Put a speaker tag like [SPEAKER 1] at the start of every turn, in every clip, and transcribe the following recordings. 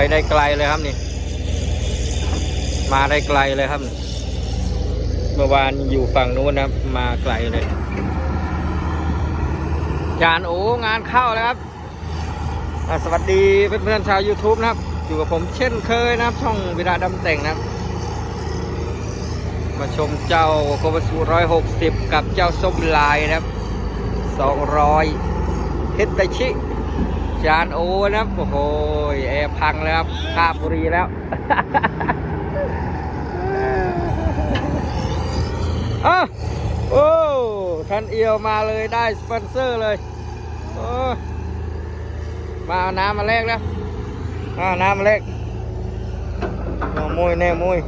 [SPEAKER 1] ไปได้ไกลเลยครับนี่ มาได้ไกลเลยครับ เมื่อวานอยู่ฝั่งนู้นนะครับมาไกลเลยจานโองานเข้าแล้วครับ สวัสดีเพื่อนๆชาว YouTube นะครับ อยู่กับผมเช่นเคยนะครับ ช่องวิราดำแต่งนะครับ มาชมเจ้าโคบสูร้อยหกสิบกับเจ้าส้มลายนะครับสองร้อยเฮตไตชิ จานโอนะครับโอ้โหแอร์พังแล้วครับข้าบุรีแล้วอะโอ้ท่านเอียวมาเลยได้สปอนเซอร์เลยมาเอาน้ำมาแลกแล้วมาเอาน้ำมาแลกโอ้มวยแน่มวย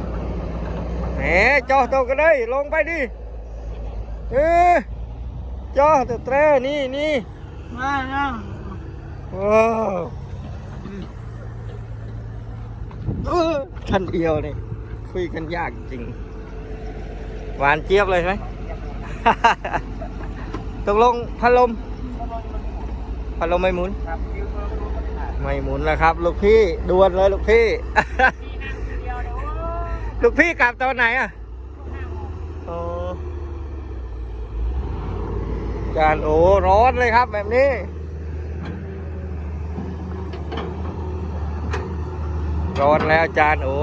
[SPEAKER 1] แหมจอตัวกันเลยลงไปดิเออจอตัวเตรนี่นี่
[SPEAKER 2] มาเนาะ
[SPEAKER 1] โอ้เออท่านเอียวนี่คุยกันยากจริง หวานเจี๊ยบเลยไหมตกลงพัดลมพัดลมไม่หมุน
[SPEAKER 2] ไม่
[SPEAKER 1] หมุนแล้วครับ ลูกพี่ดวนเลยลูกพี่ ลูกพี่กลับตอนไหนอะอ๋อจานโอ้ร้อนเลยครับแบบนี้ ร้อนแล้วจานโอ้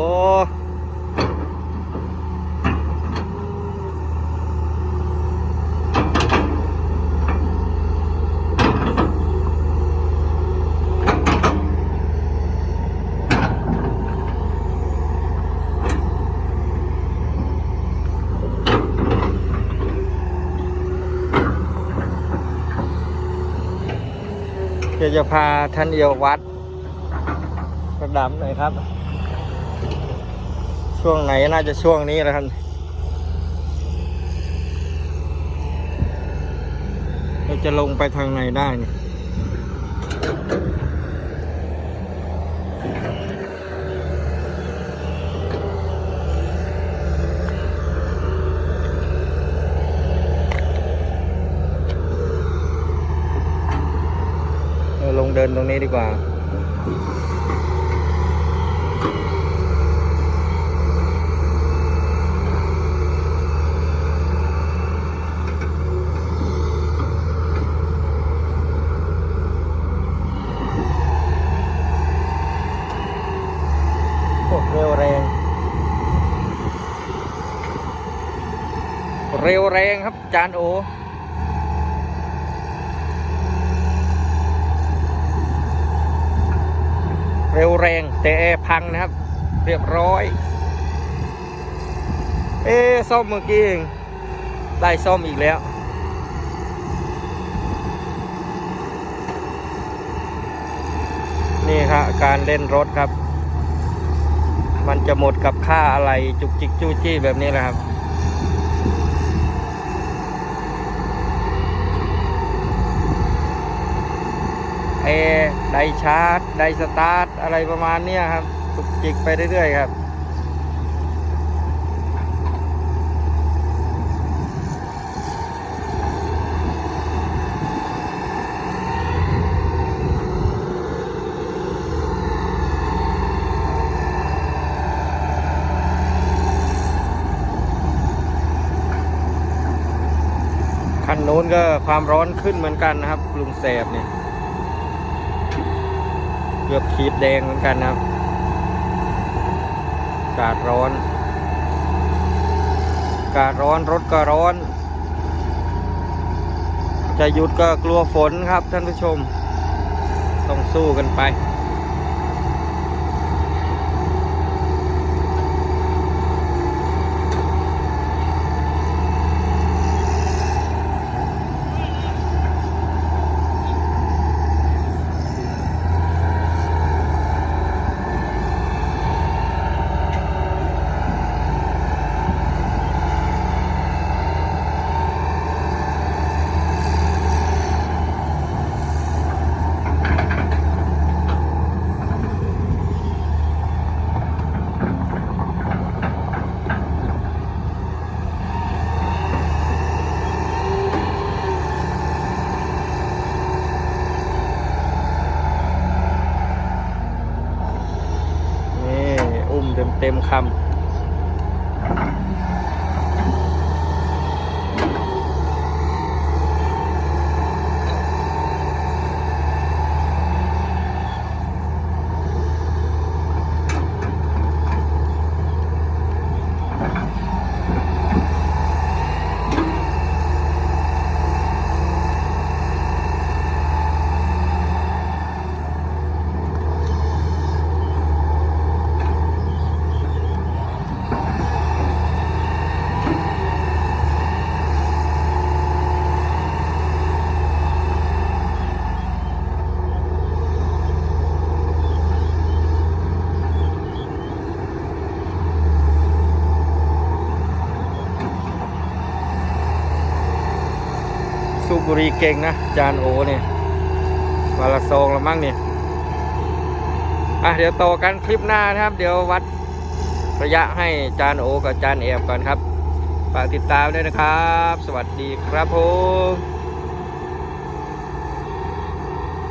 [SPEAKER 1] เดี๋ยวจะพาท่านเอียววัด ระดับหน่อยครับ ช่วงไหนน่าจะช่วงนี้แหละครับเราจะลงไปทางไหนได้เนี่ยเราลงเดินตรงนี้ดีกว่า เร็วแรง เร็วแรงครับจานโอ เร็วแรงแต่แอร์พังนะครับ เรียบร้อย เอ๊ซ่อมเมื่อกี้เองได้ซ่อมอีกแล้วนี่ครับการเล่นรถครับ มันจะหมดกับค่าอะไรจุกจิกจู้จี้แบบนี้แหละครับ อไดชาร์จไดสตาร์ทอะไรประมาณเนี้ยครับจุกจิกไปเรื่อยๆครับคันนู้นก็ความร้อนขึ้นเหมือนกันนะครับกลุงแสบเนี่ย เกือบขีดแดงเหมือนกันนะครับอากาศร้อนอากาศร้อนรถก็ร้อน จะหยุดก็กลัวฝนครับท่านผู้ชม ต้องสู้กันไป เต็มเต็มคำ บุรีเก่งนะ จานโอเนี่ยมาละซองละมั้งเนี่ยอะเดี๋ยวโตอกันคลิปหน้านะครับ เดี๋ยววัดระยะให้จานโอกับจานแอบก่อนครับฝากติดตามด้วยนะครับ สวัสดีครับผม